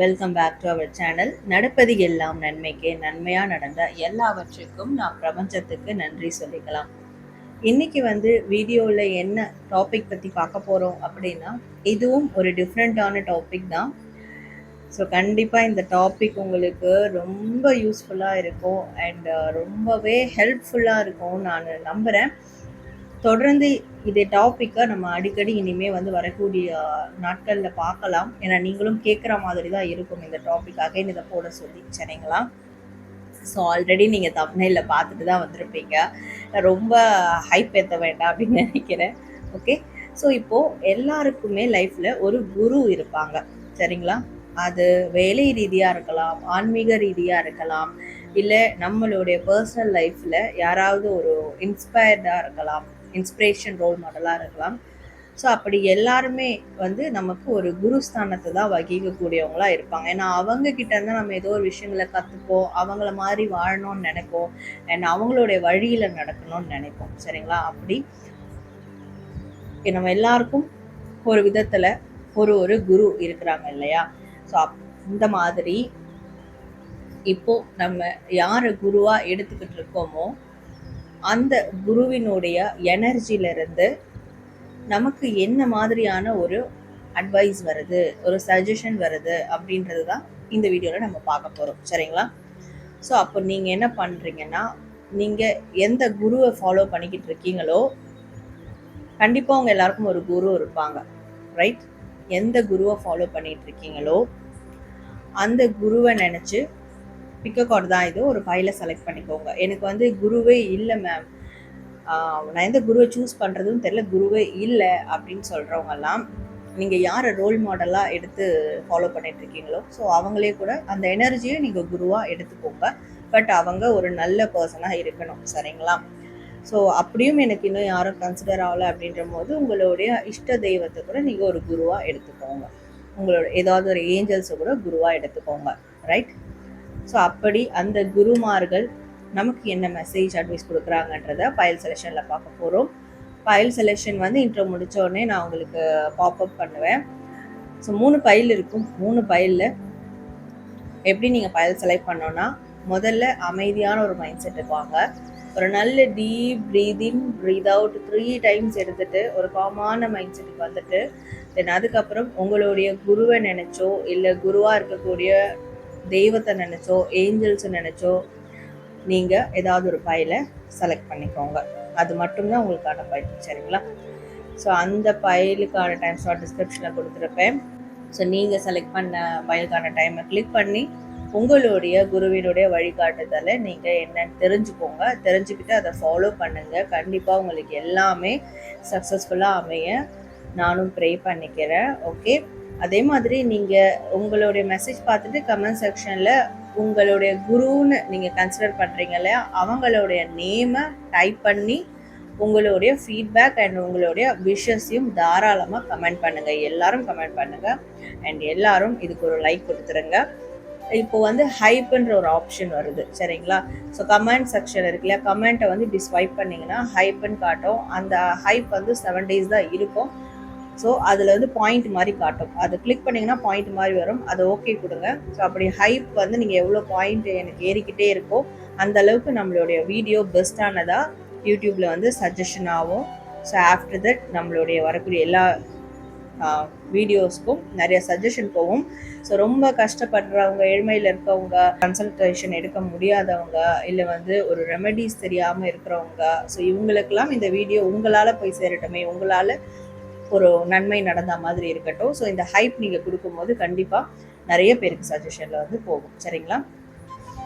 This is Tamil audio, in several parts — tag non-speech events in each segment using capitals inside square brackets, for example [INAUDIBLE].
welcome back to our channel நடப்பது எல்லாம் நன்மைக்கே. நன்மையாக நடந்த எல்லாவற்றுக்கும் நான் பிரபஞ்சத்துக்கு நன்றி சொல்லிக்கலாம். இன்றைக்கி வந்து வீடியோவில் என்ன டாபிக் பற்றி பார்க்க போகிறோம் அப்படின்னா இதுவும் ஒரு டிஃப்ரெண்ட்டான டாபிக் தான். ஸோ கண்டிப்பாக இந்த டாபிக் உங்களுக்கு ரொம்ப யூஸ்ஃபுல்லாக இருக்கும் அண்ட் ரொம்பவே ஹெல்ப்ஃபுல்லாக இருக்கும் நான் நம்புகிறேன் தொடர்ந்து இதே டாப்பிக்கை நம்ம அடிக்கடி இனிமே வந்து வரக்கூடிய நாட்களில் பார்க்கலாம். ஏன்னா நீங்களும் கேட்குற மாதிரி தான் இருக்கும் இந்த டாபிக் அகைன் இதை போட சொல்லி சரிங்களா? ஸோ ஆல்ரெடி நீங்கள் தமிழில் பார்த்துட்டு தான் வந்திருப்பீங்க. ரொம்ப ஹைப் ஏற்ற வேண்டாம் அப்படின்னு நினைக்கிறேன். ஓகே ஸோ இப்போது எல்லாருக்குமே லைஃப்பில் ஒரு குரு இருப்பாங்க. சரிங்களா? அது வேலை ரீதியாக இருக்கலாம் ஆன்மீக ரீதியாக இருக்கலாம் இல்லை நம்மளுடைய பர்சனல் லைஃப்பில் யாராவது ஒரு இன்ஸ்பயர்டாக இருக்கலாம். இன்ஸ்பிரேஷன் ரோல் மாடலாக இருக்கலாம். ஸோ அப்படி எல்லாருமே வந்து நமக்கு ஒரு குரு ஸ்தானத்தை தான் வகிக்கக்கூடியவங்களாக இருப்பாங்க. ஏன்னா அவங்க கிட்ட இருந்தால் நம்ம ஏதோ ஒரு விஷயங்களை கற்றுப்போம் அவங்கள மாதிரி வாழணும்னு நினைப்போம் அண்ட் அவங்களுடைய வழியில் நடக்கணும்னு நினைப்போம். சரிங்களா? அப்படி நம்ம எல்லாருக்கும் ஒரு விதத்தில் ஒரு ஒரு குரு இருக்கிறாங்க இல்லையா? ஸோ அப் இந்த மாதிரி இப்போ நம்ம யாரை குருவாக எடுத்துக்கிட்டு இருக்கோமோ அந்த குருவினுடைய எனர்ஜியிலிருந்து நமக்கு என்ன மாதிரியான ஒரு அட்வைஸ் வருது ஒரு சஜஷன் வருது அப்படின்றது தான் இந்த வீடியோவில் நம்ம பார்க்க போகிறோம் சரிங்களா? ஸோ அப்போ நீங்கள் என்ன பண்ணுறீங்கன்னா நீங்கள் எந்த குருவை ஃபாலோ பண்ணிக்கிட்டு இருக்கீங்களோ கண்டிப்பாக அவங்க எல்லாருக்கும் ஒரு குரு இருப்பாங்க. ரைட் எந்த குருவை ஃபாலோ பண்ணிகிட்டு இருக்கீங்களோ அந்த குருவை நினச்சி பிக்கோ தான் இது. ஒரு ஃபைலை செலக்ட் பண்ணிக்கோங்க. எனக்கு வந்து குருவே இல்லை மேம் நான் எந்த குருவை சூஸ் பண்ணுறதுன்னு தெரில குருவே இல்லை அப்படின்னு சொல்கிறவங்கெல்லாம் நீங்கள் யாரை ரோல் மாடலாக எடுத்து ஃபாலோ பண்ணிகிட்ருக்கீங்களோ ஸோ அவங்களே கூட அந்த எனர்ஜியை நீங்கள் குருவாக எடுத்துக்கோங்க. பட் அவங்க ஒரு நல்ல பர்சனாக இருக்கணும். சரிங்களா? ஸோ அப்படியும் எனக்கு இன்னும் யாரும் கன்சிடர் ஆகலை அப்படின்ற போது உங்களுடைய இஷ்ட தெய்வத்தை கூட நீங்கள் ஒரு குருவாக எடுத்துக்கோங்க. உங்களோட ஏதாவது ஒரு ஏஞ்சல்ஸை கூட குருவாக எடுத்துக்கோங்க. ரைட் ஸோ அப்படி அந்த குருமார்கள் நமக்கு என்ன மெசேஜ் அட்வைஸ் கொடுக்குறாங்கன்றத பயல் செலெக்ஷனில் பார்க்க போகிறோம் பயல் செலெக்ஷன் வந்து இன்ட்ரோ முடித்தோடனே நான் உங்களுக்கு பாப்அப் பண்ணுவேன். ஸோ மூணு பயில் இருக்கும். மூணு பயிலில் எப்படி நீங்கள் பயல் செலக்ட் பண்ணோன்னா முதல்ல அமைதியான ஒரு மைண்ட் செட் இருப்பாங்க ஒரு நல்ல deep breathing breath out three times எடுத்துட்டு ஒரு காமான மைண்ட் செட்டுக்கு வந்துட்டு தென் அதுக்கப்புறம் உங்களுடைய குருவை நினச்சோ இல்லை குருவாக இருக்கக்கூடிய தெய்வத்தை நினச்சோ ஏஞ்சல்ஸை நினச்சோ நீங்கள் ஏதாவது ஒரு ஃபைலை செலக்ட் பண்ணிக்கோங்க. அது மட்டும்தான் உங்களுக்கான ஃபைல் சரிங்களா? ஸோ அந்த ஃபைலுக்கான டைம் ஸ்லாட் டிஸ்கிரிப்ஷனில் கொடுத்துருப்பேன் ஸோ நீங்கள் செலக்ட் பண்ண ஃபைலுக்கான டைமை கிளிக் பண்ணி உங்களுடைய குருவினுடைய வழிகாட்டுதலை நீங்கள் என்னன்னு தெரிஞ்சுக்கோங்க. தெரிஞ்சுக்கிட்டு அதை ஃபாலோ பண்ணுங்கள் கண்டிப்பாக உங்களுக்கு எல்லாமே சக்ஸஸ்ஃபுல்லாக அமைய நானும் ப்ரே பண்ணிக்கிறேன். ஓகே அதே மாதிரி நீங்கள் உங்களுடைய மெசேஜ் பார்த்துட்டு கமெண்ட் செக்ஷனில் உங்களுடைய குருன்னு நீங்கள் கன்சிடர் பண்ணுறீங்க இல்லையா? அவங்களுடைய நேமை டைப் பண்ணி உங்களுடைய ஃபீட்பேக் அண்ட் உங்களுடைய விஷஸையும் தாராளமாக கமெண்ட் பண்ணுங்கள் எல்லாரும் கமெண்ட் பண்ணுங்கள் அண்ட் எல்லாரும் இதுக்கு ஒரு லைக் கொடுத்துருங்க. இப்போ வந்து ஹைப்புன்ற ஒரு ஆப்ஷன் வருது. சரிங்களா? ஸோ கமெண்ட் செக்ஷன் இருக்கு இல்லையா? கமெண்ட்டை வந்து இப்படி ஸ்வைப் பண்ணிங்கன்னா ஹைப்புன்னு காட்டும். அந்த ஹைப் வந்து செவன் டேஸ் தான் இருக்கும். ஸோ அதில் வந்து பாயிண்ட் மாதிரி காட்டும். அதை கிளிக் பண்ணிங்கன்னா பாயிண்ட் மாதிரி வரும். அதை ஓகே கொடுங்க. ஸோ அப்படி ஹைப் வந்து நீங்கள் எவ்வளோ பாயிண்ட் எனக்கு ஏறிக்கிட்டே இருக்கோ அந்த அளவுக்கு நம்மளுடைய வீடியோ பெஸ்ட்டானதாக யூடியூப்பில் வந்து சஜஷன் ஆகும். ஸோ ஆஃப்டர் தட் நம்மளுடைய வரக்கூடிய எல்லா வீடியோஸ்க்கும் நிறைய சஜஷன் போகும். ஸோ ரொம்ப கஷ்டப்படுறவங்க ஏழ்மையில் இருக்கவங்க கன்சல்டேஷன் எடுக்க முடியாதவங்க இல்லை வந்து ஒரு ரெமெடிஸ் தெரியாமல் இருக்கிறவங்க ஸோ இவங்களுக்கெல்லாம் இந்த வீடியோ உங்களால் போய் சேரட்டுமே உங்களால் ஒரு நன்மை நடந்த மாதிரி இருக்கட்டும். ஸோ இந்த ஹைப் நீங்கள் கொடுக்கும்போது கண்டிப்பாக நிறைய பேருக்கு சஜஷனில் வந்து போகும். சரிங்களா?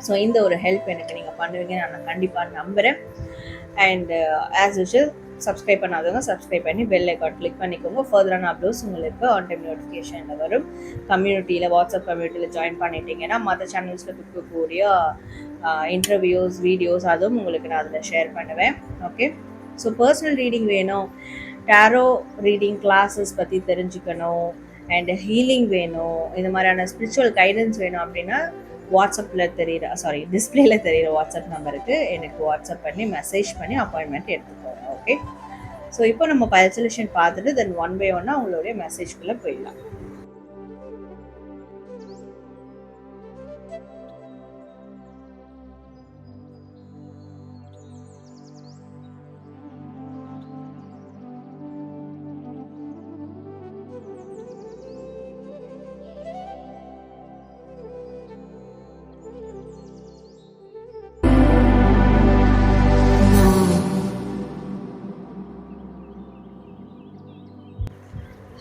ஸோ இந்த ஒரு ஹெல்ப் எனக்கு நீங்கள் பண்ணுவீங்கன்னு நான் கண்டிப்பாக நம்புகிறேன் and as uh, usual subscribe பண்ணாதவங்க சப்ஸ்கிரைப் பண்ணி பெல் ஐக்கான் கிளிக் பண்ணிக்கோங்க. ஃபர்தரான அப்லோட்ஸ் உங்களுக்கு ஆன் டைம் நோட்டிஃபிகேஷனில் வரும். கம்யூனிட்டியில் வாட்ஸ்அப் கம்யூனிட்டியில் ஜாயின் பண்ணிட்டீங்கன்னா மற்ற சேனல்ஸில் கொடுக்கக்கூடிய uh, இன்டர்வியூஸ் வீடியோஸ் அதுவும் உங்களுக்கு நான் அதில் ஷேர் பண்ணுவேன். ஓகே ஸோ பர்சனல் ரீடிங் வேணும். டேரோ ரீடிங் கிளாஸஸ் பற்றி தெரிஞ்சுக்கணும் அண்ட் ஹீலிங் வேணும் இந்த மாதிரியான ஸ்பிரிச்சுவல் கைடன்ஸ் வேணும் அப்படின்னா வாட்ஸ்அப்பில் தெரியிற சாரி டிஸ்பிளேல தெரியிற வாட்ஸ்அப் நம்பருக்கு எனக்கு வாட்ஸ்அப் பண்ணி மெசேஜ் பண்ணி அப்பாயின்மெண்ட் எடுத்துக்கோங்க ஓகே ஸோ இப்போ நம்ம பல்சலேஷன் பார்த்துட்டு தென் ஒன் பை ஒன்னாக உங்களுடைய மெசேஜ்குள்ளே போயிடலாம்.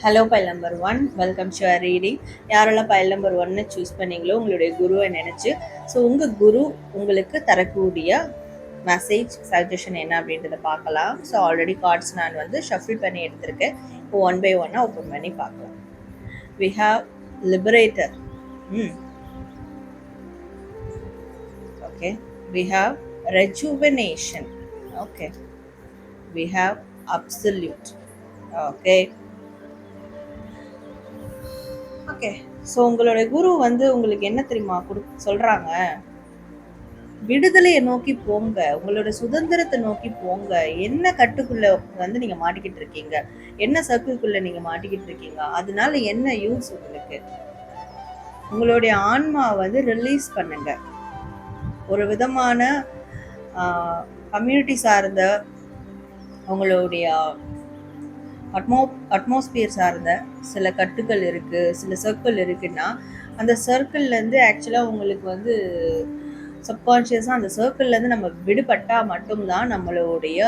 Hello file number one welcome to our reading யாரெல்லாம் பைல் நம்பர் ஒன்னு சூஸ் பண்ணீங்களோ உங்களுடைய குருவை நினச்சி ஸோ உங்கள் குரு உங்களுக்கு தரக்கூடிய மெசேஜ் சஜஷன் என்ன அப்படின்றத பார்க்கலாம். ஸோ ஆல்ரெடி கார்ட்ஸ் நான் வந்து ஷஃபில் பண்ணி எடுத்திருக்கேன். இப்போ ஒன் பை ஒன்னாக ஓப்பன் பண்ணி பார்க்கலாம். We have liberator hmm. Okay we have rejuvenation okay we have absolute okay okay so உங்களுடைய குரு வந்து உங்களுக்கு என்ன தெரியுமா கொடு சொல்றாங்க? விடுதலையை நோக்கி போங்க. உங்களோட சுதந்திரத்தை நோக்கி போங்க. என்ன கட்டுக்குள்ள வந்து நீங்க மாட்டிக்கிட்டு இருக்கீங்க? என்ன சர்க்கிள்குள்ள நீங்க மாட்டிக்கிட்டு இருக்கீங்க? அதனால என்ன யூஸ் உங்களுக்கு? உங்களுடைய ஆன்மா வந்து ரிலீஸ் பண்ணுங்க. ஒரு விதமான கம்யூனிட்டி சார்ந்த உங்களுடைய அட்மோ அட்மாஸ்பியர் சார்ந்த சில கட்டுகள் இருக்குது சில சர்க்கிள் இருக்குன்னா அந்த சர்க்கிள்லேருந்து ஆக்சுவலாக உங்களுக்கு வந்து சப்கான்ஷியஸாக அந்த சர்க்கிள்லேருந்து நம்ம விடுபட்டால் மட்டும்தான் நம்மளுடைய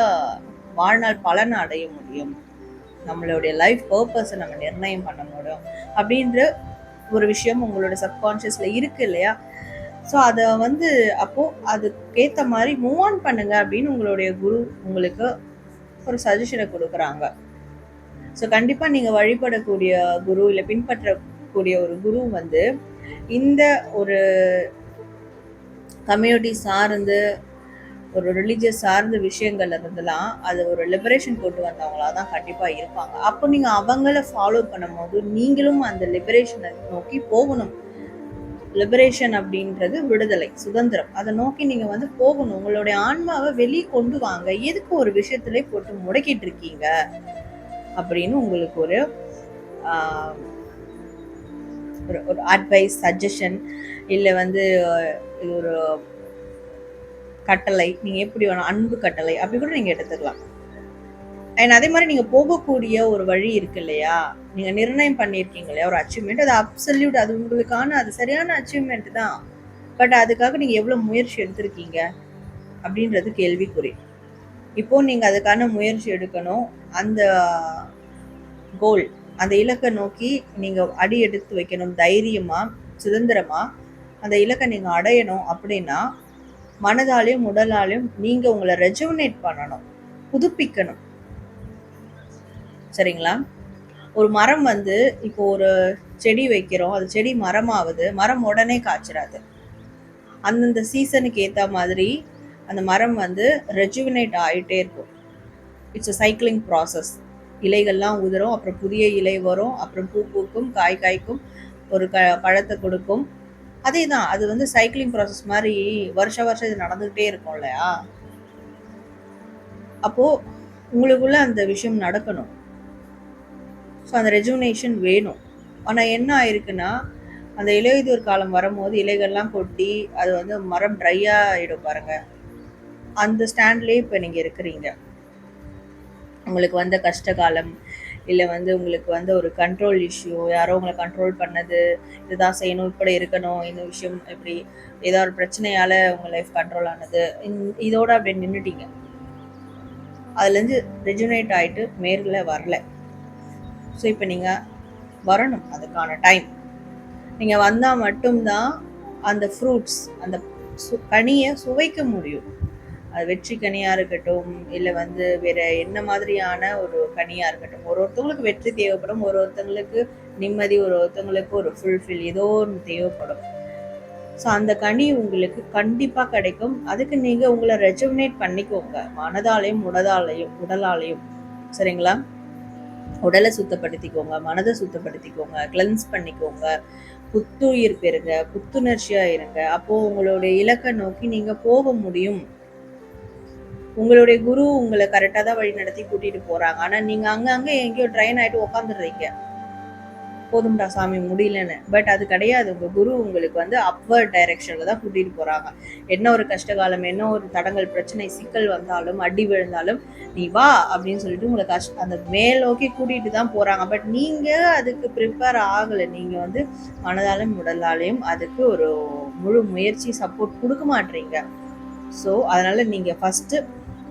வாழ்நாள் பலன் அடைய முடியும். நம்மளுடைய லைஃப் பர்பஸை நம்ம நிர்ணயம் பண்ண முடியும். அப்படின்ற ஒரு விஷயம் உங்களோட சப்கான்ஷியஸில் இருக்குது இல்லையா? ஸோ அதை வந்து அப்போது அதுக்கேற்ற மாதிரி மூவ் ஆன் பண்ணுங்க அப்படின்னு உங்களுடைய குரு உங்களுக்கு ஒரு சஜஷனை கொடுக்குறாங்க. ஸோ கண்டிப்பாக நீங்கள் வழிபடக்கூடிய குரு இல்லை பின்பற்றக்கூடிய ஒரு குரு வந்து இந்த ஒரு கம்யூனிட்டி சார்ந்து ஒரு ரிலீஜியஸ் சார்ந்த விஷயங்கள்ல இருந்தெல்லாம் அது ஒரு லிபரேஷன் கொண்டு வந்தவங்களா தான் கண்டிப்பாக இருப்பாங்க. அப்போ நீங்கள் அவங்கள ஃபாலோ பண்ணும்போது நீங்களும் அந்த லிபரேஷனை நோக்கி போகணும். லிபரேஷன் அப்படின்றது விடுதலை சுதந்திரம். அதை நோக்கி நீங்கள் வந்து போகணும். உங்களுடைய ஆன்மாவை வெளியே கொண்டு வாங்க. எதுக்கு ஒரு விஷயத்துல போட்டு முடக்கிட்டு இருக்கீங்க? அப்படின்னு உங்களுக்கு ஒரு ஒரு அட்வைஸ் சஜஷன் இல்லை வந்து இது ஒரு கட்டளை நீங்கள் எப்படி வேணும் அன்பு கட்டளை அப்படி கூட நீங்கள் எடுத்துக்கலாம். அண்ட் அதே மாதிரி நீங்கள் போகக்கூடிய ஒரு வழி இருக்கு இல்லையா? நீங்கள் நிர்ணயம் பண்ணியிருக்கீங்க இல்லையா? ஒரு அச்சீவ்மெண்ட் அது அப்சல்யூட் அது உங்களுக்கான அது சரியான அச்சீவ்மெண்ட் தான். பட் அதுக்காக நீங்கள் எவ்வளோ முயற்சி எடுத்திருக்கீங்க? அப்படின்றது கேள்விக்குறி. இப்போ நீங்கள் அதுக்கான முயற்சி எடுக்கணும். அந்த கோல் அந்த இலக்கை நோக்கி நீங்கள் அடி எடுத்து வைக்கணும். தைரியமாக சுதந்திரமாக அந்த இலக்கை நீங்கள் அடையணும் அப்படின்னா மனதாலையும் உடலாலையும் நீங்கள் உங்களை ரெஜுவனேட் பண்ணணும். புதுப்பிக்கணும். சரிங்களா? ஒரு மரம் வந்து இப்போ ஒரு செடி வைக்கிறோம். அது செடி மரமாவது மரம் உடனே காய்ச்சிடாது அந்தந்த சீசனுக்கு ஏற்ற மாதிரி அந்த மரம் வந்து ரெஜுவினேட் ஆகிட்டே இருக்கும். இட்ஸ் அ சைக்கிளிங் ப்ராசஸ் இலைகள்லாம் உதிரும் அப்புறம் புதிய இலை வரும் அப்புறம் பூ பூக்கும் காய் காய்க்கும் ஒரு க பழத்தை கொடுக்கும். அதே தான் அது வந்து சைக்கிளிங் ப்ராசஸ் மாதிரி வருஷ வருஷம் இது நடந்துக்கிட்டே இருக்கும் இல்லையா? அப்போது உங்களுக்குள்ளே அந்த விஷயம் நடக்கணும். ஸோ அந்த ரெஜுவினேஷன் வேணும். ஆனால் என்ன ஆயிருக்குன்னா அந்த இலையுதிர் காலம் வரும்போது இலைகள்லாம் கொட்டி அது வந்து மரம் ட்ரையாக ஆகிடும் பாருங்கள் அந்த ஸ்டாண்ட்லேயே இப்போ நீங்கள் இருக்கிறீங்க. உங்களுக்கு வந்த கஷ்ட காலம் இல்லை வந்து உங்களுக்கு வந்து ஒரு கண்ட்ரோல் இஷ்யூ யாரோ உங்களை கண்ட்ரோல் பண்ணது இதுதான் செய்யணும் இப்படி இருக்கணும் இந்த விஷயம் இப்படி ஏதோ ஒரு பிரச்சனையால் உங்கள் லைஃப் கண்ட்ரோல் ஆனது இதோட அப்படி நின்றுட்டீங்க அதுலேருந்து ரெஜுனேட் ஆகிட்டு மேற்கில் வரல. ஸோ இப்போ நீங்கள் வரணும் அதுக்கான டைம் நீங்கள் வந்தால் மட்டும்தான் அந்த ஃப்ரூட்ஸ் அந்த சு கனியை சுவைக்க முடியும். அது வெற்றி கனியாக இருக்கட்டும் இல்லை வந்து வேற என்ன மாதிரியான ஒரு கனியாக இருக்கட்டும். ஒரு ஒருத்தவங்களுக்கு வெற்றி தேவைப்படும் ஒரு ஒருத்தவங்களுக்கு நிம்மதி ஒரு ஒருத்தவங்களுக்கு ஒரு ஃபுல்ஃபில் ஏதோ ஒன்று தேவைப்படும். ஸோ அந்த கனி உங்களுக்கு கண்டிப்பாக கிடைக்கும். அதுக்கு நீங்கள் உங்களை ரெஜுமினேட் பண்ணிக்கோங்க. மனதாலையும் உடலாலையும் உடலாலையும். சரிங்களா? உடலை சுத்தப்படுத்திக்கோங்க மனதை சுத்தப்படுத்திக்கோங்க கிளென்ஸ் பண்ணிக்கோங்க. புத்துயிர் பெறுங்க புத்துணர்ச்சியாக இருங்க. அப்போது உங்களுடைய இலக்கை நோக்கி நீங்கள் போக முடியும். உங்களுடைய குரு உங்களை கரெக்டாக தான் வழி நடத்தி கூட்டிட்டு போறாங்க. ஆனால் நீங்கள் அங்கங்கே எங்கேயோ ட்ரெயின் ஆகிட்டு உக்காந்துடுறீங்க. போதும்டா சாமி முடியலன்னு. பட் அது கிடையாது. உங்க குரு உங்களுக்கு வந்து அப்வர்ட் டைரக்ஷனில் தான் கூட்டிட்டு போறாங்க. என்ன ஒரு கஷ்டகாலம் என்ன ஒரு தடங்கள் பிரச்சனை சிக்கல் வந்தாலும் அடி விழுந்தாலும் நீ வா அப்படின்னு சொல்லிட்டு உங்களை கஷ்ட அந்த மேல் நோக்கி கூட்டிட்டு தான் போறாங்க. பட் நீங்க அதுக்கு ப்ரிப்பேர் ஆகலை. நீங்க வந்து மனதாலும் உடலாலையும் அதுக்கு ஒரு முழு முயற்சி சப்போர்ட் கொடுக்க மாட்டீங்க. ஸோ அதனால நீங்க ஃபஸ்ட்டு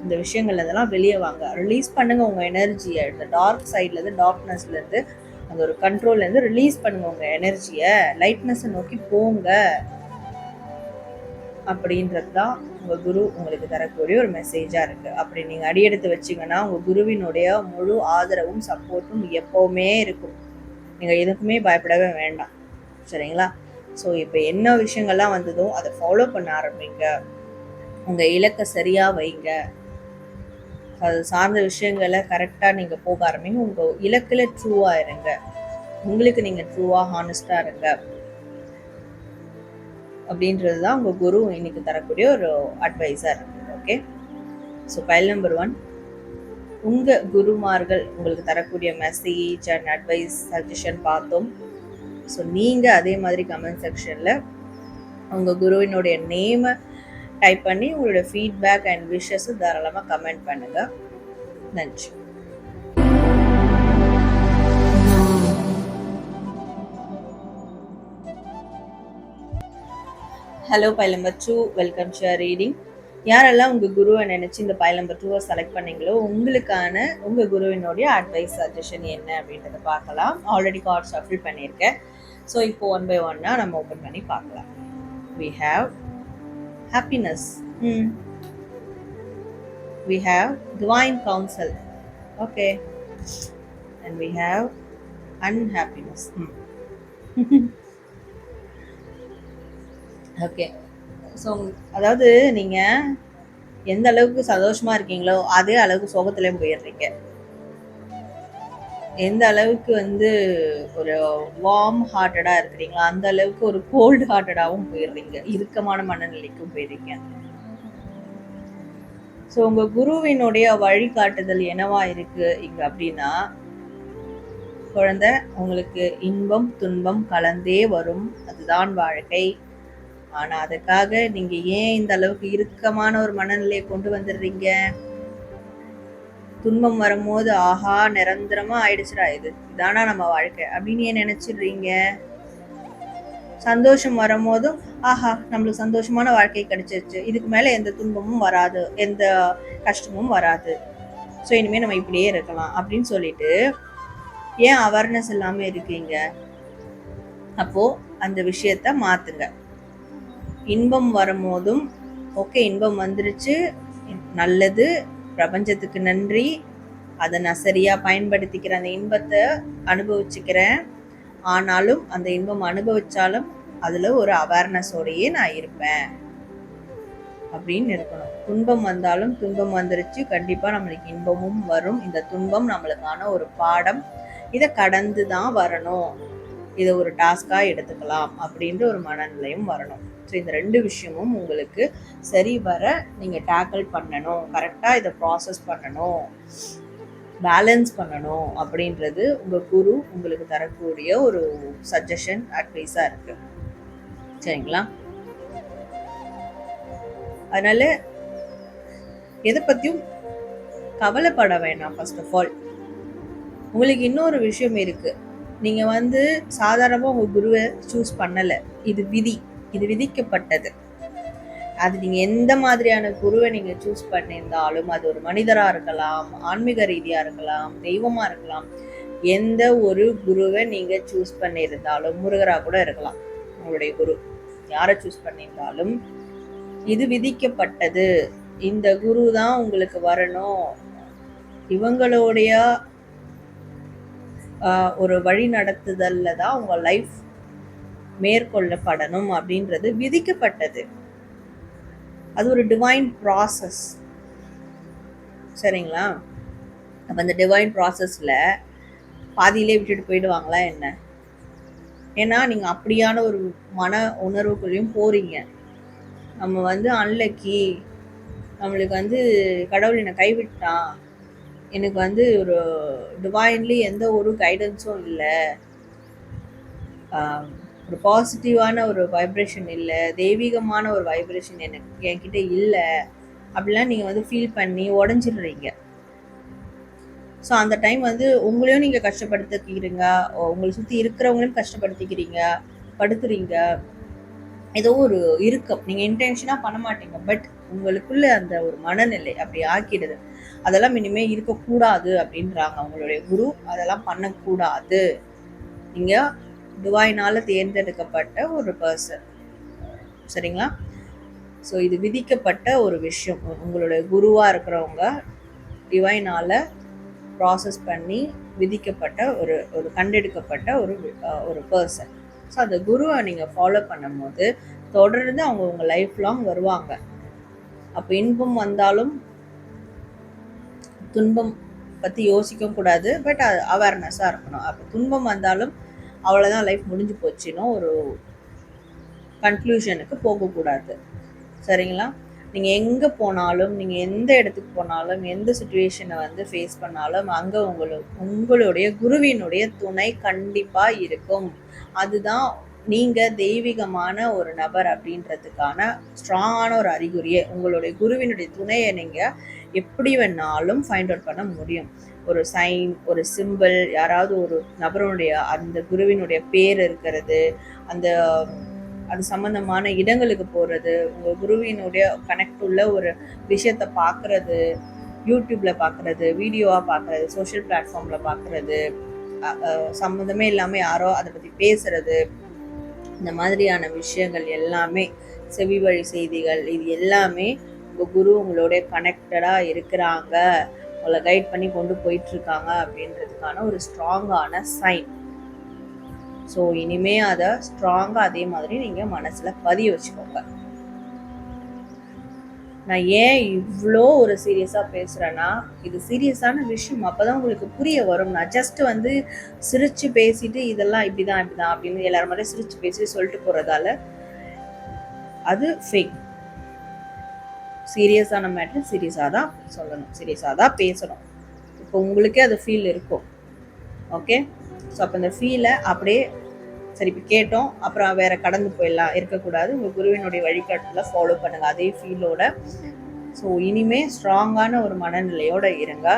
இந்த விஷயங்கள் அதெல்லாம் வெளியே வாங்க. ரிலீஸ் பண்ணுங்க உங்க எனர்ஜியை இந்த டார்க் சைட்லேருந்து டார்க்னஸ்ல இருந்து அந்த ஒரு கண்ட்ரோல்ல இருந்து ரிலீஸ் பண்ணுங்க உங்க எனர்ஜியை லைட்னஸை நோக்கி போங்க. அப்படின்றது தான் உங்கள் குரு உங்களுக்கு தரக்கூடிய ஒரு மெசேஜாக இருக்குது அப்படி நீங்கள் அடியெடுத்து வச்சிங்கன்னா உங்கள் குருவினுடைய முழு ஆதரவும் சப்போர்ட்டும் எப்போவுமே இருக்கும். நீங்கள் எதுக்குமே பயப்படவே வேண்டாம். சரிங்களா? ஸோ இப்போ என்ன விஷயங்கள்லாம் வந்ததோ அதை ஃபாலோ பண்ண ஆரம்பிங்க. உங்கள் இலக்கை சரியாக வைங்க. அது சார்ந்த விஷயங்களை கரெக்டாக நீங்கள் போக ஆரம்பிங்க. உங்கள் இலக்கில் ட்ரூவாக இருங்க. உங்களுக்கு நீங்கள் ட்ரூவாக ஹானஸ்டாக இருங்க. அப்படின்றது தான் உங்கள் குரு இன்னைக்கு தரக்கூடிய ஒரு அட்வைஸாக இருக்குது okay so file number one உங்கள் குருமார்கள் உங்களுக்கு தரக்கூடிய மெசேஜ் அண்ட் அட்வைஸ் சஜஷன் பார்த்தோம். ஸோ நீங்கள் அதே மாதிரி கமெண்ட் செக்ஷனில் உங்கள் குருவினுடைய நேமை டைப் பண்ணி உங்களோட ஃபீட்பேக் அண்ட் விஷஸை தாராளமாக கமெண்ட் பண்ணுங்கள் நன்றி. Hello file number two welcome share reading யாரெல்லாம் உங்கள் குருவை நினச்சி இந்த பைல் நம்பர் டூவை செலக்ட் பண்ணீங்களோ உங்களுக்கான உங்கள் குருவினுடைய அட்வைஸ் சஜஷன் என்ன அப்படின்றத பார்க்கலாம். ஆல்ரெடி கார்ட் ஷஃபில் பண்ணியிருக்கேன். ஸோ இப்போ ஒன் பை ஒன்னாக நம்ம ஓப்பன் பண்ணி பார்க்கலாம். We have happiness. Hmm. We have divine counsel. Okay. And we have unhappiness. Hmm. Okay so அதாவது நீங்கள் எந்த அளவுக்கு சந்தோஷமா இருக்கீங்களோ அதே அளவுக்கு சோகத்துலேயும் போயிடுறீங்க எந்த அளவுக்கு வந்து ஒரு வார்ம் ஹார்ட்டடாக இருக்கிறீங்களோ அந்த அளவுக்கு ஒரு கோல்டு ஹார்ட்டடாகவும் போயிடுறீங்க. இறுக்கமான மனநிலைக்கும் போயிடுறீங்க. ஸோ உங்கள் குருவினுடைய வழிகாட்டுதல் என்னவா இருக்கு? இங்க அப்படின்னா குழந்தை உங்களுக்கு இன்பம் துன்பம் கலந்தே வரும். அதுதான் வாழ்க்கை. ஆனா அதுக்காக நீங்க ஏன் இந்த அளவுக்கு இறுக்கமான ஒரு மனநிலையை கொண்டு வந்துடுறீங்க? துன்பம் வரும்போது ஆஹா நிரந்தரமாக ஆயிடுச்சுடா இது. இதானா நம்ம வாழ்க்கை? அப்படின்னு ஏன் நினச்சிடுறீங்க? சந்தோஷம் வரும்போதும் ஆஹா நம்மளுக்கு சந்தோஷமான வாழ்க்கை கிடைச்சிருச்சு. இதுக்கு மேலே எந்த துன்பமும் வராது. எந்த கஷ்டமும் வராது. ஸோ இனிமேல் நம்ம இப்படியே இருக்கலாம். அப்படின்னு சொல்லிட்டு ஏன் அவேர்னஸ் இல்லாமல் இருக்கீங்க? அப்போது அந்த விஷயத்த மாற்றுங்க இன்பம் வரும்போதும் ஓகே இன்பம் வந்துருச்சு. நல்லது. பிரபஞ்சத்துக்கு நன்றி. அதை நான் சரியாக பயன்படுத்திக்கிறேன் அந்த இன்பத்தை அனுபவிச்சுக்கிறேன். ஆனாலும் அந்த இன்பம் அனுபவிச்சாலும் அதில் ஒரு அவேர்னஸோடையே நான் இருப்பேன். அப்படின்னு இருக்கணும். துன்பம் வந்தாலும் துன்பம் வந்துருச்சு. கண்டிப்பாக நம்மளுக்கு இன்பமும் வரும். இந்த துன்பம் நம்மளுக்கான ஒரு பாடம். இதை கடந்து தான் வரணும். இதை ஒரு டாஸ்காக எடுத்துக்கலாம் அப்படின்ற ஒரு மனநிலையும் வரணும். ஸோ இந்த ரெண்டு விஷயமும் உங்களுக்கு சரி வர நீங்கள் டேக்கிள் பண்ணணும். கரெக்டாக இதை ப்ராசஸ் பண்ணணும். பேலன்ஸ் பண்ணணும் அப்படின்றது உங்கள் குரு உங்களுக்கு தரக்கூடிய ஒரு சஜஷன் அட்வைஸாக இருக்குது சரிங்களா? அதனால் எதை பற்றியும் கவலைப்பட வேண்டாம் ஃபர்ஸ்ட் ஆஃப் ஆல் உங்களுக்கு இன்னொரு விஷயம் இருக்குது நீங்கள் வந்து சாதாரணமாக உங்கள் குருவை சூஸ் பண்ணலை. இது விதி. இது விதிக்கப்பட்டது. அது நீங்க எந்த மாதிரியான குருவை நீங்க சூஸ் பண்ணியிருந்தாலும் அது ஒரு மனிதரா இருக்கலாம் ஆன்மீக ரீதியா இருக்கலாம் தெய்வமா இருக்கலாம் எந்த ஒரு குருவை நீங்க சூஸ் பண்ணியிருந்தாலும் முருகரா கூட இருக்கலாம் உங்களுடைய குரு. யாரை சூஸ் பண்ணியிருந்தாலும் இது விதிக்கப்பட்டது. இந்த குரு தான் உங்களுக்கு வரணும். இவங்களுடைய ஆஹ், ஒரு வழி நடத்துதல்ல தான் உங்க லைஃப் மேற்கொள்ளப்படணும் அப்படின்றது விதிக்கப்பட்டது. அது ஒரு டிவைன் ப்ராசஸ் சரிங்களா? அப்போ அந்த டிவைன் ப்ராசஸில் பாதியிலே விட்டுட்டு போயிடுவாங்களா என்ன? ஏன்னா நீங்கள் அப்படியான ஒரு மன உணர்வுக்குள்ளேயும் போகிறீங்க நம்ம வந்து அன்லக்கி நம்மளுக்கு வந்து கடவுள் என்னை கைவிட்டான். எனக்கு வந்து ஒரு டிவைன்லி எந்த ஒரு கைடன்ஸும் இல்லை. ஒரு பாசிட்டிவான ஒரு வைப்ரேஷன் இல்லை தெய்வீகமான ஒரு வைப்ரேஷன் எனக்கு என்கிட்ட இல்லை அப்படிலாம் நீங்கள் வந்து ஃபீல் பண்ணி உடஞ்சிடுறீங்க. ஸோ அந்த டைம் வந்து உங்களையும் நீங்கள் கஷ்டப்படுத்திக்கிறீங்க உங்களை சுற்றி இருக்கிறவங்களையும் கஷ்டப்படுத்திக்கிறீங்க படுத்துறீங்க. ஏதோ ஒரு இறுக்கம். நீங்கள் இன்டென்ஷனாக பண்ண மாட்டீங்க. பட் உங்களுக்குள்ள அந்த ஒரு மனநிலை அப்படி ஆக்கிடுது. அதெல்லாம் இனிமேல் இருக்கக்கூடாது அப்படின்றாங்க உங்களுடைய குரு. அதெல்லாம் பண்ணக்கூடாது. நீங்கள் துவாயினால தேர்ந்தெடுக்கப்பட்ட ஒரு பர்சன் சரிங்களா? ஸோ இது விதிக்கப்பட்ட ஒரு விஷயம். உங்களுடைய குருவாக இருக்கிறவங்க டிவைனால் ப்ராசஸ் பண்ணி விதிக்கப்பட்ட ஒரு ஒரு கண்டெடுக்கப்பட்ட ஒரு ஒரு பர்சன் ஸோ அந்த குருவை நீங்கள் ஃபாலோ பண்ணும்போது தொடர்ந்து அவங்க உங்கள் லைஃப் லாங் வருவாங்க. அப்போ இன்பம் வந்தாலும் துன்பம் பற்றி யோசிக்கவும் கூடாது. பட் அவேர்னஸாக இருக்கணும். அப்போ துன்பம் வந்தாலும் அவ்வளோதான் லைஃப் முடிஞ்சு போச்சுன்னு ஒரு கன்க்ளூஷனுக்கு போகக்கூடாது சரிங்களா? நீங்கள் எங்கே போனாலும் நீங்கள் எந்த இடத்துக்கு போனாலும் எந்த சுச்சுவேஷனை வந்து ஃபேஸ் பண்ணாலும் அங்கே உங்களுக்கு உங்களுடைய குருவினுடைய துணை கண்டிப்பாக இருக்கும். அதுதான் நீங்கள் தெய்வீகமான ஒரு நபர் அப்படின்றதுக்கான ஸ்ட்ராங்கான ஒரு அறிகுறியே. உங்களுடைய குருவினுடைய துணையை நீங்கள் எப்படி வேணாலும் ஃபைண்ட் அவுட் பண்ண முடியும். ஒரு சைன் ஒரு சிம்பிள் யாராவது ஒரு நபருடைய அந்த குருவினுடைய பேர் இருக்கிறது அந்த அது சம்மந்தமான இடங்களுக்கு போகிறது உங்கள் குருவினுடைய கனெக்ட் உள்ள ஒரு விஷயத்த பார்க்குறது யூடியூப்பில் பார்க்குறது வீடியோவாக பார்க்குறது சோஷியல் பிளாட்ஃபார்மில் பார்க்குறது சம்மந்தமே இல்லாமல் யாரோ அதை பற்றி பேசுறது இந்த மாதிரியான விஷயங்கள் எல்லாமே செவி வழி செய்திகள் இது எல்லாமே உங்கள் குரு உங்களோட கனெக்டடாக இருக்கிறாங்க. உங்களை கைட் பண்ணி கொண்டு போயிட்டு இருக்காங்க அப்படின்றதுக்கான ஒரு ஸ்ட்ராங்கான சைன் ஸோ இனிமே அதை ஸ்ட்ராங்காக அதே மாதிரி நீங்கள் மனசில் பதிய வச்சுக்கோங்க. நான் ஏன் இவ்வளோ ஒரு சீரியஸாக பேசுகிறேன்னா இது சீரியஸான விஷயம். அப்போ தான் உங்களுக்கு புரிய வரும். நான் ஜஸ்ட் வந்து சிரித்து பேசிட்டு இதெல்லாம் இப்படி தான் இப்படி தான் அப்படின்னு எல்லாரும் மாதிரி சிரித்து பேசி சொல்லிட்டு போகிறதால அது ஃபேக் சீரியஸான மேட்ரு சீரியஸாக தான் சொல்லணும். சீரியஸாக தான் பேசணும். இப்போ உங்களுக்கே அது ஃபீல் இருக்கும். ஓகே ஸோ அப்போ இந்த ஃபீலை அப்படியே சரி இப்போ கேட்டோம். அப்புறம் வேற கடந்து போயிடலாம். இருக்கக்கூடாது. உங்கள் குருவினுடைய வழிகாட்டில் ஃபாலோ பண்ணுங்கள் அதே ஃபீலோட ஸோ இனிமே ஸ்ட்ராங்கான ஒரு மனநிலையோட இருங்க.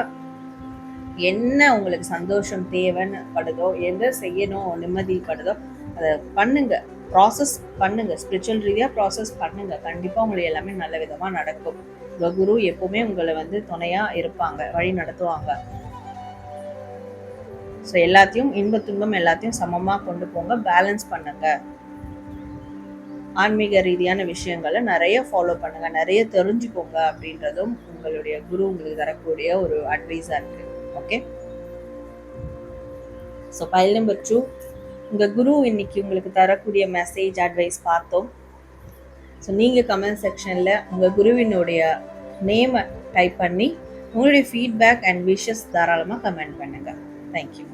என்ன உங்களுக்கு சந்தோஷம் தேவைன்னு படுதோ எதை செய்யணும் நிம்மதி படுதோ அதை பண்ணுங்கள் ப்ராசஸ் பண்ணுங்கள் ஸ்பிரிச்சுவல் ரீதியாக ப்ராசஸ் பண்ணுங்கள் கண்டிப்பாக உங்களுக்கு எல்லாமே நல்ல விதமாக நடக்கும். உங்கள் குரு எப்போவுமே உங்களை வந்து துணையாக இருப்பாங்க. வழி நடத்துவாங்க. ஸோ எல்லாத்தையும் இன்ப துன்பம் எல்லாத்தையும் சமமாக கொண்டு போங்க. பேலன்ஸ் பண்ணுங்க. ஆன்மீக ரீதியான விஷயங்களை நிறைய ஃபாலோ பண்ணுங்க. நிறைய தெரிஞ்சுக்கோங்க அப்படின்றதும் உங்களுடைய குரு உங்களுக்கு தரக்கூடிய ஒரு அட்வைஸாக இருக்கு. Okay so file number two உங்கள் குரு இன்னைக்கு உங்களுக்கு தரக்கூடிய மெசேஜ் அட்வைஸ் பார்த்தோம். ஸோ நீங்கள் கமெண்ட் செக்ஷனில் உங்கள் குருவினுடைய நேமை டைப் பண்ணி உங்களுடைய ஃபீட்பேக் அண்ட் விஷஸ் தாராளமாக கமெண்ட் பண்ணுங்கள் thank you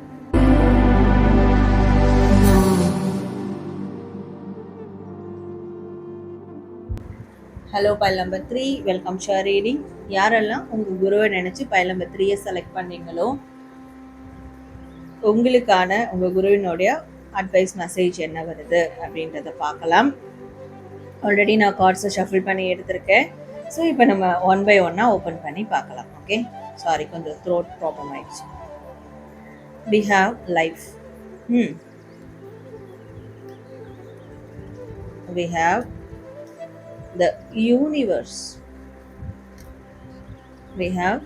hello file number three welcome share reading யாரெல்லாம் உங்கள் குருவை நினச்சி பைல் நம்பர் த்ரீயை செலக்ட் பண்ணீங்களோ உங்களுக்கான உங்கள் குருவினுடைய அட்வைஸ் மெசேஜ் என்ன வருது அப்படின்றத பார்க்கலாம். ஆல்ரெடி நான் கார்ட்ஸை ஷஃபில் பண்ணி எடுத்திருக்கேன். ஸோ இப்போ நம்ம ஒன் பை ஒன்னாக ஓப்பன் பண்ணி பார்க்கலாம் ஓகே சாரி கொஞ்சம் த்ரோட் ப்ராப்ளம் ஆயிடுச்சு. We have life hmm we have the universe. We have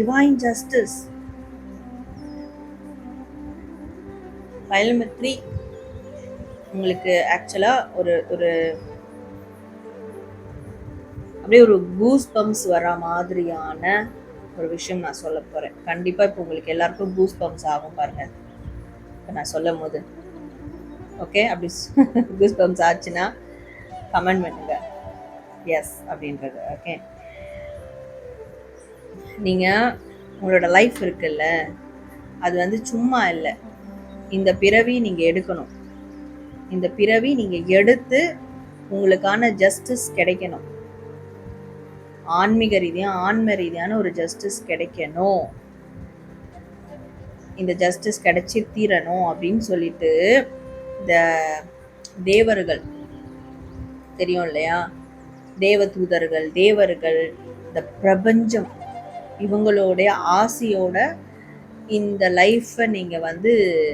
divine justice. Biometry உங்களுக்கு ஆக்சுவலாக ஒரு ஒரு அப்படியே ஒரு கூஸ் பம்ப்ஸ் வர மாதிரியான ஒரு விஷயம் நான் சொல்ல போகிறேன் கண்டிப்பாக இப்போ உங்களுக்கு எல்லாருக்கும் கூஸ் பம்ப்ஸ் ஆகும் பாருங்க. இப்போ நான் சொல்லும் போது. ஓகே அப்படி [LAUGHS] கூஸ் பம்ப்ஸ் ஆச்சுன்னா கமெண்ட் பண்ணுங்க. எஸ் அப்படின்றது. ஓகே நீங்கள் உங்களோட லைஃப் இருக்குல்ல அது வந்து சும்மா இல்லை. இந்த பிறவி நீங்கள் எடுக்கணும். இந்த பிறவி நீங்கள் எடுத்து உங்களுக்கான ஜஸ்டிஸ் கிடைக்கணும். ஆன்மீக ரீதியாக ஆன்ம ரீதியான ஒரு ஜஸ்டிஸ் கிடைக்கணும். இந்த ஜஸ்டிஸ் கிடைச்சி தீரணும் அப்படின்னு சொல்லிட்டு இந்த தேவர்கள் தெரியும் இல்லையா? தேவ தூதர்கள் தேவர்கள் இந்த பிரபஞ்சம் இவங்களுடைய ஆசையோட இந்த லைஃப்பை நீங்கள் வந்து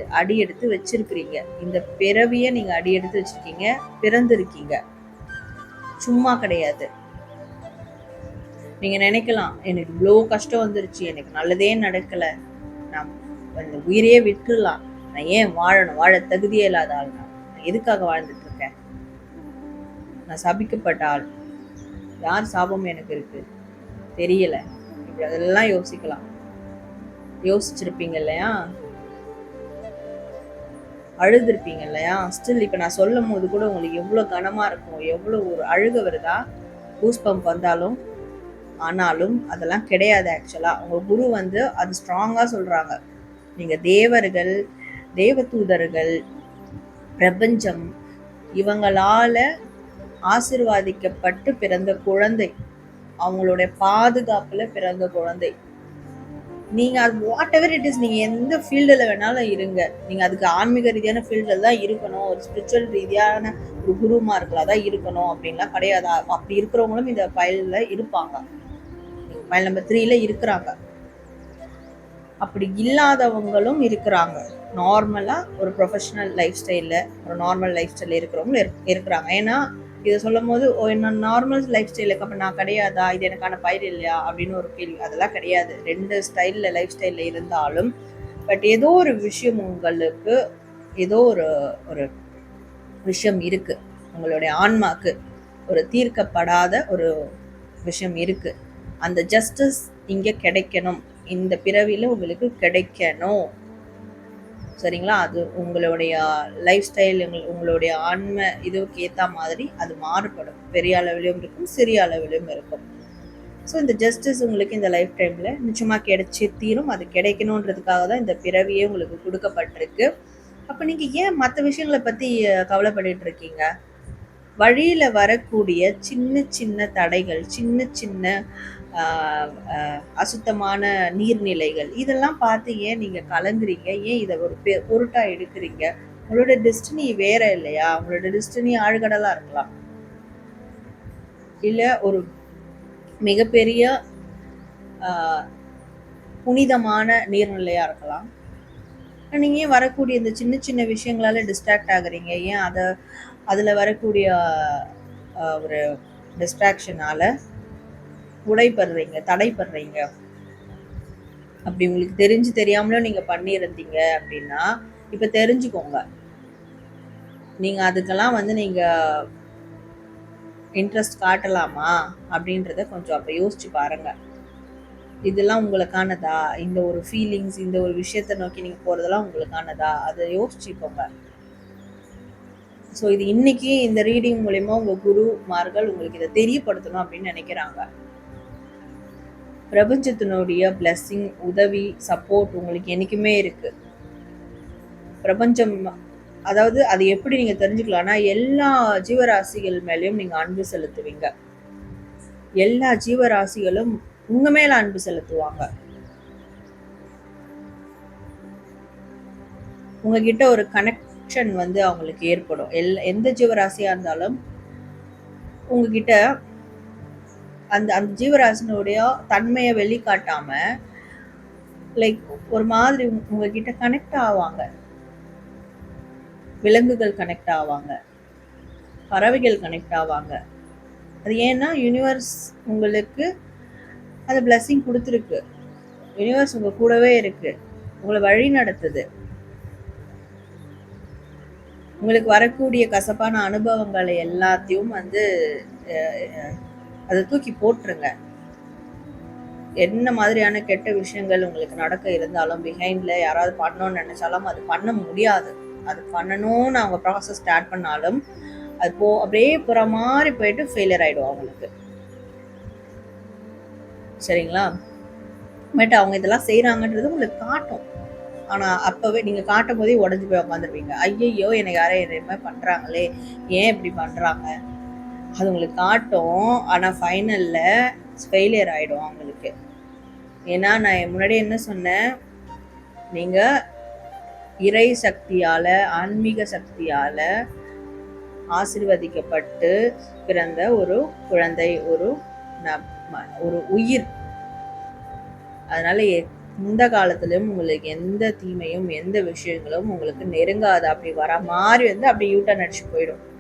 அடி எடுத்து வச்சுருக்கிறீங்க. இந்த பிறவியை நீங்கள் அடி எடுத்து வச்சுருக்கீங்க. பிறந்திருக்கீங்க. சும்மா கிடையாது. நீங்கள் நினைக்கலாம் எனக்கு இவ்வளோ கஷ்டம் வந்துருச்சு எனக்கு நல்லதே நடக்கலை. நான் இந்த உயிரையே விட்டுறலாம். நான் ஏன் வாழணும்? வாழ தகுதியே இல்லாத ஆள் நான். எதுக்காக வாழ்ந்துட்டு இருக்கேன்? நான் சபிக்கப்பட்ட ஆள். யார் சாபம் எனக்கு இருக்குது தெரியலை. இப்படி அதெல்லாம் யோசிக்கலாம். யோசிச்சிருப்பீங்க இல்லையா அழுதுருப்பீங்க இல்லையா ஸ்டில் இப்போ நான் சொல்லும் போது கூட உங்களுக்கு எவ்வளோ கனமாக இருக்கும் எவ்வளோ ஒரு அழுக வருதா? பூஸ் பம்ப் வந்தாலும் ஆனாலும் அதெல்லாம் கிடையாது ஆக்சுவலாக உங்கள் குரு வந்து அது ஸ்ட்ராங்காக சொல்கிறாங்க நீங்கள் தேவர்கள் தேவதூதர்கள் பிரபஞ்சம் இவங்களால் ஆசிர்வாதிக்கப்பட்டு பிறந்த குழந்தை. அவங்களுடைய பாதுகாப்பில் பிறந்த குழந்தை. நீங்கள் அது வாட் எவர் இட் இஸ் நீங்கள் எந்த ஃபீல்டில் வேணாலும் இருங்க. நீங்கள் அதுக்கு ஆன்மீக ரீதியான ஃபீல்டில் தான் இருக்கணும். ஒரு ஸ்பிரிச்சுவல் ரீதியான ஒரு குருமார்களா தான் இருக்கணும் அப்படின்லாம் கிடையாது. அப்படி இருக்கிறவங்களும் இந்த ஃபைலில் இருப்பாங்க. ஃபைல் நம்பர் த்ரீல இருக்கிறாங்க. அப்படி இல்லாதவங்களும் இருக்கிறாங்க. நார்மலாக ஒரு ப்ரொஃபஷனல் லைஃப் ஸ்டைலில் ஒரு நார்மல் லைஃப் ஸ்டைலில் இருக்கிறவங்களும் இருக்கிறாங்க. ஏன்னா இதை சொல்லும் போது ஓ என்ன நார்மல் லைஃப் ஸ்டைலுக்கு அப்போ நான் கிடையாதா? இது எனக்கான பயிர் இல்லையா? அப்படின்னு ஒரு கேள்வி. அதெல்லாம் கிடையாது. ரெண்டு ஸ்டைலில் லைஃப் ஸ்டைலில் இருந்தாலும் பட் ஏதோ ஒரு விஷயம் உங்களுக்கு ஏதோ ஒரு ஒரு விஷயம் இருக்குது உங்களுடைய ஆன்மாக்கு ஒரு தீர்க்கப்படாத ஒரு விஷயம் இருக்குது அந்த ஜஸ்டிஸ் இங்கே கிடைக்கணும். இந்த பிறவியில் உங்களுக்கு கிடைக்கணும். சரிங்களா? அது உங்களுடைய லைஃப் ஸ்டைல் உங்களுடைய ஆன்ம இதுக்கு ஏற்ற மாதிரி அது மாறுபடும். பெரிய அளவிலும் இருக்கும் சிறிய அளவிலும் இருக்கும். ஸோ இந்த ஜஸ்டிஸ் உங்களுக்கு இந்த லைஃப் டைமில் நிச்சயமாக கிடைச்சி தீரும். அது கிடைக்கணுன்றதுக்காக தான் இந்த பிறவியே உங்களுக்கு கொடுக்கப்பட்டிருக்கு. அப்போ நீங்கள் ஏன் மற்ற விஷயங்களை பற்றி கவலைப்பட்டு இருக்கீங்க வழியில் வரக்கூடிய சின்ன சின்ன தடைகள் சின்ன சின்ன அசுத்தமான நீர்நிலைகள். இதெல்லாம் பார்த்து ஏன் நீங்கள் கலங்குறீங்க? ஏன் இதை ஒரு பெ- பொருட்டாக எடுக்கிறீங்க? உங்களோட டெஸ்டினி வேற இல்லையா? உங்களோட டெஸ்டினி ஆழ்கடலாக இருக்கலாம். இல்லை ஒரு மிகப்பெரிய புனிதமான நீர்நிலையாக இருக்கலாம். நீங்கள் ஏன் வரக்கூடிய இந்த சின்ன சின்ன விஷயங்களால டிஸ்ட்ராக்ட் ஆகுறீங்க? ஏன் அதை அதில் வரக்கூடிய ஒரு டிஸ்ட்ராக்ஷனால உடைப்படுறீங்க தடைப்படுறீங்க அப்படி உங்களுக்கு தெரிஞ்சு தெரியாமலும் நீங்க பண்ணியிருந்தீங்க அப்படின்னா இப்ப தெரிஞ்சுக்கோங்க. நீங்க அதுக்கெல்லாம் வந்து நீங்க இன்ட்ரெஸ்ட் காட்டலாமா அப்படின்றத கொஞ்சம் அப்ப யோசிச்சு பாருங்க. இதெல்லாம் உங்களுக்கானதா? இந்த ஒரு ஃபீலிங்ஸ் இந்த ஒரு விஷயத்தை நோக்கி நீங்க போறதெல்லாம் உங்களுக்கானதா? அதை யோசிச்சுக்கோங்க ஸோ இது இன்னைக்கு இந்த ரீடிங் மூலயமா உங்க குருமார்கள் உங்களுக்கு இதை தெரியப்படுத்தணும் அப்படின்னு நினைக்கிறாங்க. பிரபஞ்சத்தினுடைய பிளஸ்ஸிங் உதவி சப்போர்ட் உங்களுக்கு என்றைக்குமே இருக்குது பிரபஞ்சம் அதாவது அது எப்படி நீங்கள் தெரிஞ்சுக்கலாம்னா எல்லா ஜீவராசிகள் மேலேயும் நீங்கள் அன்பு செலுத்துவீங்க. எல்லா ஜீவராசிகளும் உங்கள் மேலே அன்பு செலுத்துவாங்க. உங்ககிட்ட ஒரு கனெக்ஷன் வந்து அவங்களுக்கு ஏற்படும். எல் எந்த ஜீவராசியாக இருந்தாலும் உங்ககிட்ட அந்த அந்த ஜீவராசினுடைய தன்மையை வெளிக்காட்டாம லைக் ஒரு மாதிரி உங்ககிட்ட கனெக்ட் ஆவாங்க. விலங்குகள் கனெக்ட் ஆவாங்க. பறவைகள் கனெக்ட் ஆவாங்க. அது ஏன்னா யூனிவர்ஸ் உங்களுக்கு அது பிளஸ்ஸிங் கொடுத்துருக்கு. யூனிவர்ஸ் உங்கள் கூடவே இருக்கு. உங்களை வழி நடத்துது. உங்களுக்கு வரக்கூடிய கசப்பான அனுபவங்களை எல்லாத்தையும் வந்து அதை தூக்கி போட்டுருங்க. என்ன மாதிரியான கெட்ட விஷயங்கள் உங்களுக்கு நடக்க இருந்தாலும் பிஹைண்டில் யாராவது பண்ணணும்னு நினைச்சாலும் அது பண்ண முடியாது. அது பண்ணணும்னு அவங்க ப்ராசஸ் ஸ்டார்ட் பண்ணாலும் அது போ அப்படியே புற மாதிரி போயிட்டு ஃபெயிலியர் ஆகிடும் அவங்களுக்கு. சரிங்களா? பட் அவங்க இதெல்லாம் செய்கிறாங்கன்றது உங்களுக்கு காட்டும். ஆனால் அப்போவே நீங்கள் காட்டும் போதே உடஞ்சு போய் உட்காந்துருவீங்க. ஐயையோ எனக்கு யாரும் என்ன பண்ணுறாங்களே ஏன் இப்படி பண்ணுறாங்க அது உங்களுக்கு காட்டும் ஆனால் ஃபைனலில் ஃபெயிலியர் ஆகிடும் அவங்களுக்கு. ஏன்னா நான் முன்னாடி என்ன சொன்னேன்? நீங்கள் இறை சக்தியால் ஆன்மீக சக்தியால் ஆசிர்வதிக்கப்பட்டு பிறந்த ஒரு குழந்தை ஒரு ந- ஒரு உயிர். அதனால் இந்த காலத்திலும் உங்களுக்கு எந்த தீமையும் எந்த விஷயங்களும் உங்களுக்கு நெருங்காது. அப்படி வர மாதிரி வந்து அப்படி யூட்டன் அடிச்சு போயிடும்.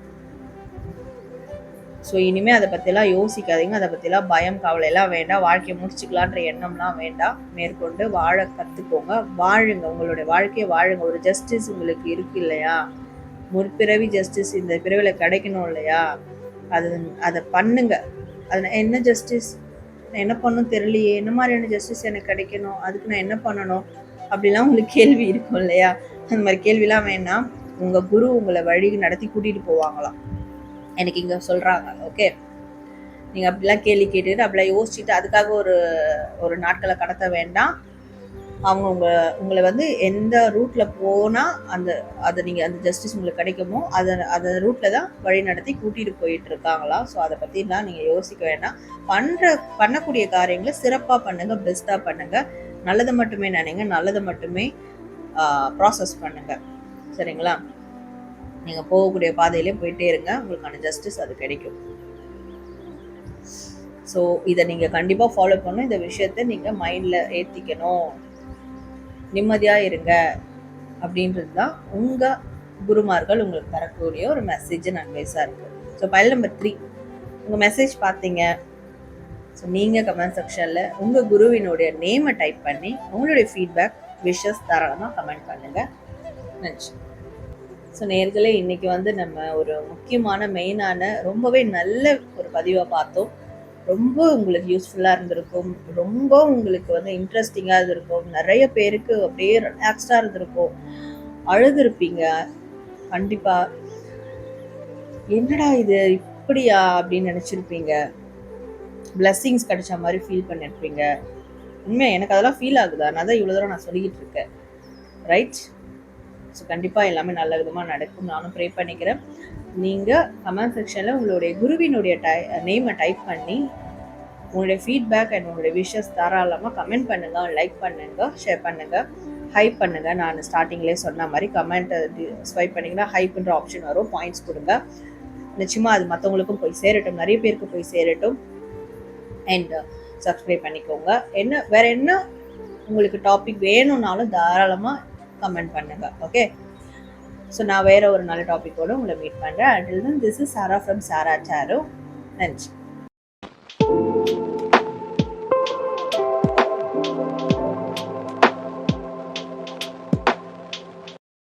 ஸோ இனிமேல் அதை பற்றிலாம் யோசிக்காதீங்க. அதை பற்றிலாம் பயம் கவலையெல்லாம் வேண்டாம். வாழ்க்கையை முடிச்சுக்கலான்ற எண்ணம்லாம் வேண்டாம். மேற்கொண்டு வாழ கற்றுக்கோங்க வாழுங்க. உங்களுடைய வாழ்க்கையை வாழுங்க. ஒரு ஜஸ்டிஸ் உங்களுக்கு இருக்கு இல்லையா? முற்பிறவி ஜஸ்டிஸ் இந்த பிறவியில் கிடைக்கணும் இல்லையா? அது அதை பண்ணுங்க. அது என்ன ஜஸ்டிஸ் நான் என்ன பண்ணணும் தெரியலையே. என்ன மாதிரியான ஜஸ்டிஸ் எனக்கு கிடைக்கணும்? அதுக்கு நான் என்ன பண்ணணும்? அப்படிலாம் உங்களுக்கு கேள்வி இருக்கும் இல்லையா? அந்த மாதிரி கேள்விலாம் வேணாம் உங்கள் குரு உங்களை வழி நடத்தி கூட்டிகிட்டு போவாங்களாம். எனக்கு இங்கே சொல்கிறாங்க ஓகே நீங்கள் அப்படிலாம் கேள்வி கேட்டுட்டு அப்படிலாம் யோசிச்சுட்டு அதுக்காக ஒரு ஒரு நாட்களை கடத்த வேண்டாம். அவங்க உங்க உங்களை வந்து எந்த ரூட்டில் போனால் அந்த அதை நீங்கள் அந்த ஜஸ்டிஸ் உங்களுக்கு கிடைக்குமோ அதை அந்த ரூட்டில் தான் வழி நடத்தி கூட்டிகிட்டு போயிட்டு இருக்காங்களா? ஸோ அதை பற்றிலாம் நீங்கள் யோசிக்க வேண்டாம். பண்ணுற பண்ணக்கூடிய காரியங்களை சிறப்பாக பண்ணுங்கள் பெஸ்ட்டாக பண்ணுங்கள் நல்லதை மட்டுமே நினைங்க நல்லதை மட்டுமே ப்ராசஸ் பண்ணுங்கள் சரிங்களா? நீங்கள் போகக்கூடிய பாதையிலே போயிட்டே இருங்க. உங்களுக்கான ஜஸ்டிஸ் அது கிடைக்கும். ஸோ இதை நீங்கள் கண்டிப்பாக ஃபாலோ பண்ணணும். இந்த விஷயத்த நீங்கள் மைண்டில் ஏற்றிக்கணும் நிம்மதியாக இருங்க. அப்படின்றது தான் உங்கள் குருமார்கள் உங்களுக்கு தரக்கூடிய ஒரு மெசேஜ் அண்ட் அட்வைஸா ஸோ பயல் நம்பர் த்ரீ உங்கள் மெசேஜ் பார்த்தீங்க. ஸோ நீங்கள் கமெண்ட் செக்ஷனில் உங்கள் குருவினுடைய நேமை டைப் பண்ணி உங்களுடைய ஃபீட்பேக் விஷஸ் தாராளமாக கமெண்ட் பண்ணுங்கள் நன்றி. ஸோ நேர்களே இன்றைக்கி வந்து நம்ம ஒரு முக்கியமான மெயினான ரொம்பவே நல்ல ஒரு பதிவை பார்த்தோம். ரொம்ப உங்களுக்கு யூஸ்ஃபுல்லாக இருந்திருக்கும். ரொம்ப உங்களுக்கு வந்து இன்ட்ரெஸ்டிங்காக இருந்திருக்கும். நிறைய பேருக்கு அப்படியே ரிலாக்ஸ்டாக இருந்திருக்கும். அழுதுருப்பீங்க. கண்டிப்பாக என்னடா இது? இப்படியா? அப்படின்னு நினச்சிருப்பீங்க. பிளஸ்ஸிங்ஸ் கிடைச்ச மாதிரி ஃபீல் பண்ணிருப்பீங்க. உண்மையாக எனக்கு அதெல்லாம் ஃபீல் ஆகுது. நான் தான் இவ்வளோ தூரம் நான் சொல்லிக்கிட்டு இருக்கேன். ரைட் ஸோ கண்டிப்பாக எல்லாமே நல்ல விதமாக நடக்கும் நானும் ப்ரே பண்ணிக்கிறேன். நீங்கள் கமெண்ட் செக்ஷனில் உங்களுடைய குருவினுடைய டை நேமை டைப் பண்ணி உங்களுடைய ஃபீட்பேக் அண்ட் உங்களுடைய விஷஸ் தாராளமாக கமெண்ட் பண்ணுங்கள் லைக் பண்ணுங்கள் ஷேர் பண்ணுங்கள் ஹைப் பண்ணுங்கள் நான் ஸ்டார்டிங்லேயே சொன்ன மாதிரி கமெண்ட் ஸ்வைப் பண்ணிங்கன்னா ஹைப்புன்ற ஆப்ஷன் வரும் பாயிண்ட்ஸ் கொடுங்க. நிச்சயமாக அது மற்றவங்களுக்கும் போய் சேரட்டும் நிறைய பேருக்கு போய் சேரட்டும். அண்ட் சப்ஸ்கிரைப் பண்ணிக்கோங்க. என்ன வேறு என்ன உங்களுக்கு டாபிக் வேணும்னாலும் தாராளமாக கமெண்ட் பண்ணுங்க ஓகே ஸோ நான் வேற ஒரு நல்ல டாபிக்கோட உங்களை மீட் பண்ணுறேன் until this is Sara from Sara Charu நன்றி